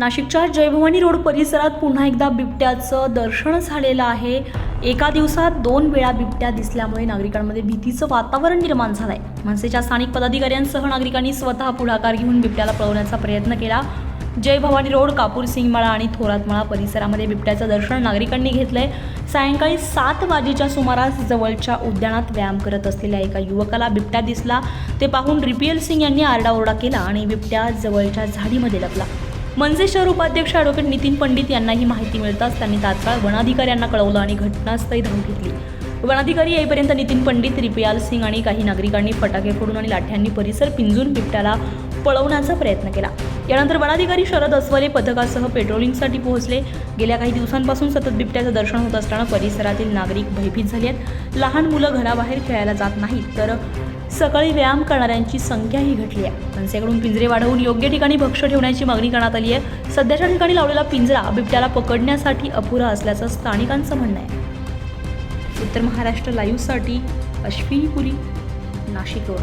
नाशिकच्या जयभवानी रोड परिसरात पुन्हा एकदा बिबट्याचं दर्शन झालेलं आहे. एका दिवसात दोन वेळा बिबट्या दिसल्यामुळे नागरिकांमध्ये भीतीचं वातावरण निर्माण झालं आहे मनसेच्या स्थानिक पदाधिकाऱ्यांसह नागरिकांनी स्वतः पुढाकार घेऊन बिबट्याला पळवण्याचा प्रयत्न केला. जय भवानी रोड कापूर सिंगमाळा आणि थोरातमाळा परिसरामध्ये बिबट्याचं दर्शन नागरिकांनी घेतलंय. सायंकाळी सात वाजेच्या सुमारास जवळच्या उद्यानात व्यायाम करत असलेल्या एका युवकाला बिबट्या दिसला. ते पाहून रिपियल सिंग यांनी आरडाओरडा केला आणि बिबट्या जवळच्या झाडीमध्ये लपला. मनसे शहर उपाध्यक्ष ॲडव्होकेट नितीन पंडित यांना ही माहिती मिळताच त्यांनी तात्काळ वनाधिकाऱ्यांना कळवलं आणि घटनास्थळी धाव घेतली. वनाधिकारी येईपर्यंत नितीन पंडित रिपियाल सिंग आणि काही नागरिकांनी फटाके फोडून आणि लाठ्यांनी परिसर पिंजून बिबट्याला पळवण्याचा प्रयत्न केला. यानंतर वनाधिकारी शरद अस्वले पथकासह पेट्रोलिंगसाठी पोहोचले. गेल्या काही दिवसांपासून सतत बिबट्याचं दर्शन होत असताना परिसरातील नागरिक भयभीत झाले आहेत. लहान मुलं घराबाहेर खेळायला जात नाहीत तर सकाळी व्यायाम करणाऱ्यांची संख्याही घटली आहे. मनसेकडून पिंजरे वाढवून योग्य ठिकाणी भक्ष ठेवण्याची मागणी करण्यात आली आहे. सध्याच्या ठिकाणी लावलेला पिंजरा बिबट्याला पकडण्यासाठी अपुरा असल्याचं स्थानिकांचं म्हणणं आहे. उत्तर महाराष्ट्र लाईव्हसाठी अश्विनी पुरी नाशिकवर.